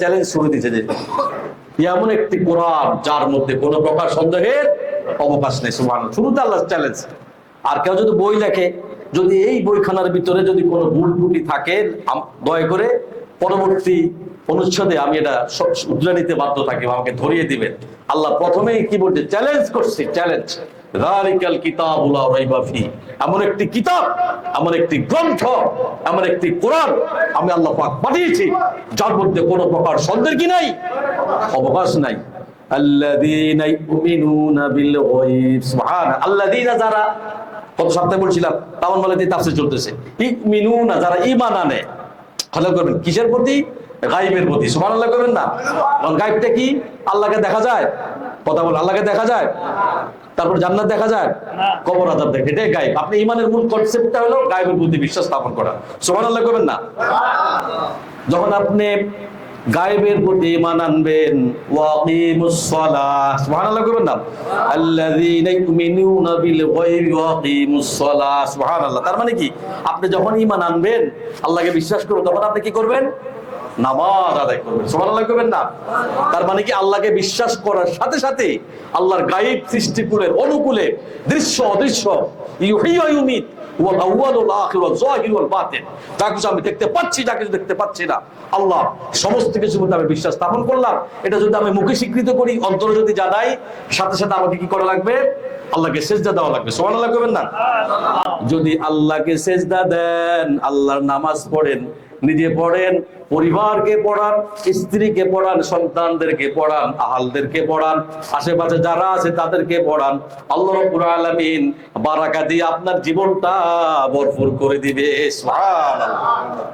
Challenge শুরু যে, এমন একটি কোরআন যার মধ্যে কোনো প্রকার সন্দেহের অবকাশ নেই শুরুতে আল্লাহ চ্যালেঞ্জ আর কেউ যদি বই লেখে, যদি এই বইখানার ভিতরে যদি কোনো ভুল ত্রুটি থাকে দয়া করে পরবর্তী অনুচ্ছেদে আমি এটা উদ্রে নিতে বাধ্য থাকি, আমাকে ধরিয়ে দিবেন। আল্লাহ প্রথমেই কি বলছে? চ্যালেঞ্জ করছি চ্যালেঞ্জ এমন একটি কিতাব একটি গ্রন্থ একটি আমি আল্লাহ পাঠিয়েছি কোনো প্রকার কি নাই নাই। যারা কত সপ্তাহে বলছিলাম? তামান বলে তাফসীর চলতেছে। ইউমিনুনা যারা ঈমান আনে ভালো করবেন কিসের প্রতি? গাইবের প্রতি। সুমান আল্লাহ করবেন না? কারণ গাইবটা কি? আল্লাহকে দেখা যায়? কথা বল আল্লাহকে দেখা যায়? তারপর জান্নাত দেখা যায়? কবর আজাব দেখে। এটাই গাইব আপনি ইমানের মূল কনসেপ্টটা হলো গাইবের প্রতি বিশ্বাস স্থাপন করা। সুমান আল্লাহ করবেন না? যখন আপনি গায়েবের প্রতি ইমান আনবেন। ওয়াকিমুস সালাহ। সুবহানাল্লাহ করবেন না? আল্লাযীনা ইউমিনুনা বিল গায়বি ওয়াকিমুস সালাহ। সুবহানাল্লাহ। তার মানে কি? আপনি যখন ইমান আনবেন, আল্লাহকে বিশ্বাস করবেন তখন আপনি কি করবেন? নামাজ আদায় করবেন। সুবহানাল্লাহ করবেন না? তার মানে কি আল্লাহকে বিশ্বাস করার সাথে সাথে আল্লাহর সৃষ্টিকুলের অনুকূলে দৃশ্য অদৃশ্য কিছু আমি দেখতে পাচ্ছি, যা কিছু দেখতে পাচ্ছি না, আল্লাহ সমস্ত মধ্যে আমি বিশ্বাস স্থাপন করলাম। এটা যদি আমি মুখে স্বীকৃত করি, অন্তরে যদি জানাই সাথে সাথে আমাকে কি করা লাগবে? আল্লাহকে সেজদা দেওয়া লাগবে। সুবহানাল্লাহ করবেন না? যদি আল্লাহকে সেজদা দেন, আল্লাহর নামাজ পড়েন নিজে পড়েন, পরিবারকে পড়ান, স্ত্রীকে পড়ান, সন্তানদেরকে পড়ান, আহালদেরকে পড়ান, আশেপাশে যারা আছে তাদেরকে পড়ান। আল্লাহ রব্বুল আলামিন বারাকা দিয়ে আপনার জীবনটা ভরপুর করে দিবে, সুবহানাল্লাহ।